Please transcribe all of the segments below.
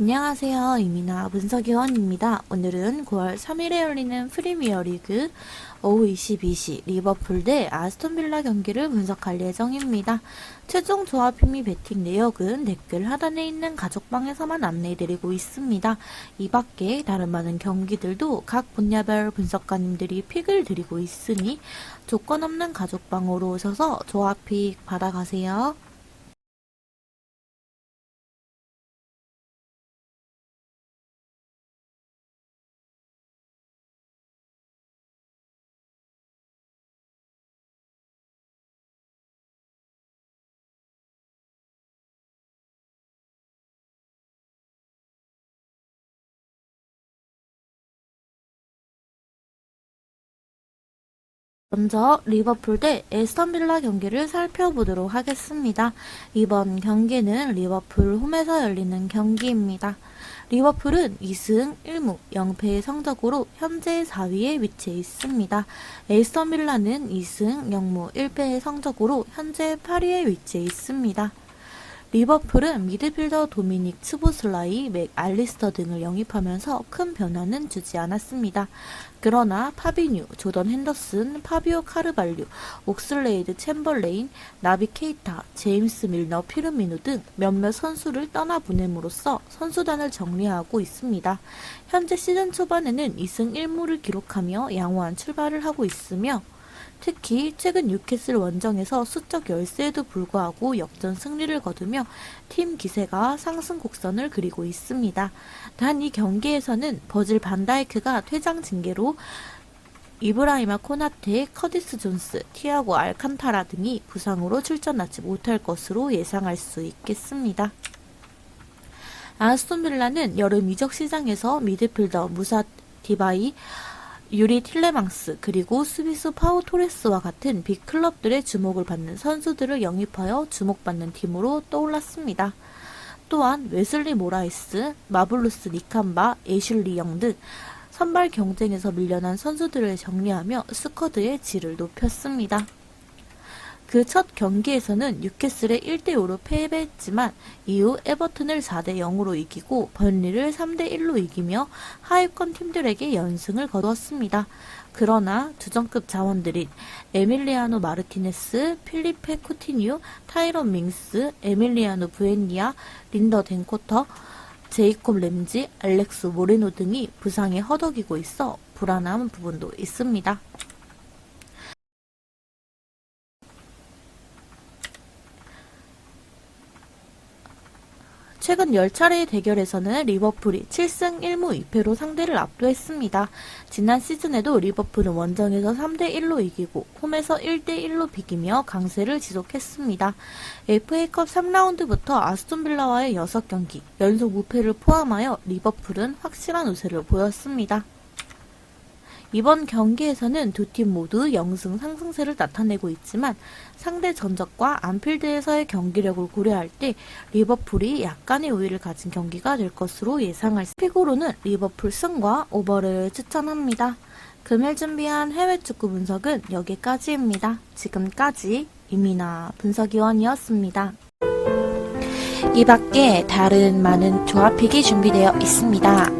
안녕하세요. 이민아 분석위원입니다. 오늘은 9월 3일에 열리는 프리미어 리그 오후 22시 리버풀 대 아스톤빌라 경기를 분석할 예정입니다. 최종 조합 힘이 베팅 내역은 댓글 하단에 있는 가족방에서만 안내해드리고 있습니다. 이 밖에 다른 많은 경기들도 각 분야별 분석가님들이 픽을 드리고 있으니 조건 없는 가족방으로 오셔서 조합 픽 받아가세요. 먼저 리버풀 대 에스턴 빌라 경기를 살펴보도록 하겠습니다. 이번 경기는 리버풀 홈에서 열리는 경기입니다. 리버풀은 2승 1무 0패의 성적으로 현재 4위에 위치해 있습니다. 에스턴 빌라는 2승 0무 1패의 성적으로 현재 8위에 위치해 있습니다. 리버풀은 미드필더 도미닉 츠보슬라이, 맥 알리스터 등을 영입하면서 큰 변화는 주지 않았습니다. 그러나 파비뉴, 조던 핸더슨, 파비오 카르발류, 옥슬레이드 챔벌레인, 나비 케이타, 제임스 밀너 피르미누 등 몇몇 선수를 떠나보냄으로써 선수단을 정리하고 있습니다. 현재 시즌 초반에는 2승 1무를 기록하며 양호한 출발을 하고 있으며 특히 최근 뉴캐슬 원정에서 수적 열세에도 불구하고 역전 승리를 거두며 팀 기세가 상승 곡선을 그리고 있습니다. 단 이 경기에서는 버질 반다이크가 퇴장 징계로 이브라이마 코나테, 커디스 존스, 티아고 알칸타라 등이 부상으로 출전하지 못할 것으로 예상할 수 있겠습니다. 아스톤 빌라는 여름 이적 시장에서 미드필더 무사 디바이, 유리 틸레망스 그리고 수비수 파우 토레스와 같은 빅 클럽들의 주목을 받는 선수들을 영입하여 주목받는 팀으로 떠올랐습니다. 또한 웨슬리 모라이스, 마블루스 니캄바, 애슐리 영 등 선발 경쟁에서 밀려난 선수들을 정리하며 스쿼드의 질을 높였습니다. 그 첫 경기에서는 뉴캐슬에 1대5로 패배했지만 이후 에버튼을 4대0으로 이기고 번리를 3대1로 이기며 하위권 팀들에게 연승을 거두었습니다. 그러나 주전급 자원들인 에밀리아노 마르티네스, 필리페 쿠티뉴, 타이런 밍스, 에밀리아노 부엔니아, 린더 덴코터, 제이콥 램지, 알렉스 모레노 등이 부상에 허덕이고 있어 불안한 부분도 있습니다. 최근 10차례의 대결에서는 리버풀이 7승 1무 2패로 상대를 압도했습니다. 지난 시즌에도 리버풀은 원정에서 3대1로 이기고 홈에서 1대1로 비기며 강세를 지속했습니다. FA컵 3라운드부터 아스톤빌라와의 6경기 연속 무패를 포함하여 리버풀은 확실한 우세를 보였습니다. 이번 경기에서는 두 팀 모두 영승 상승세를 나타내고 있지만 상대 전적과 안필드에서의 경기력을 고려할 때 리버풀이 약간의 우위를 가진 경기가 될 것으로 예상할 픽으로는 리버풀 승과 오버를 추천합니다. 금일 준비한 해외 축구 분석은 여기까지입니다. 지금까지 이민아 분석위원이었습니다. 이 밖에 다른 많은 조합픽이 준비되어 있습니다.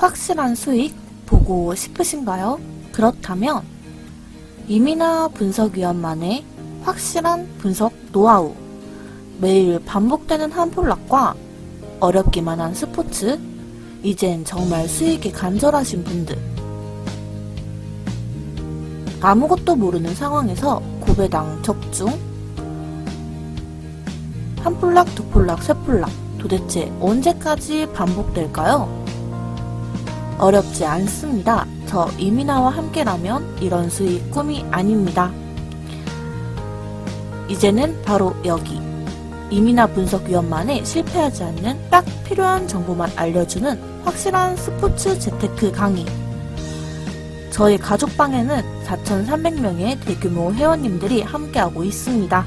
확실한 수익 보고 싶으신가요? 그렇다면 이민아 분석위원만의 확실한 분석 노하우 매일 반복되는 한 폴락과 어렵기만 한 스포츠 이젠 정말 수익이 간절하신 분들 아무것도 모르는 상황에서 고배당 적중 한 폴락, 두 폴락, 세 폴락 도대체 언제까지 반복될까요? 어렵지 않습니다. 저 이민아와 함께라면 이런 수익 꿈이 아닙니다. 이제는 바로 여기 이미나 분석위원만에 실패하지 않는 딱 필요한 정보만 알려주는 확실한 스포츠 재테크 강의. 저희 가족방에는 4,300명의 대규모 회원님들이 함께하고 있습니다.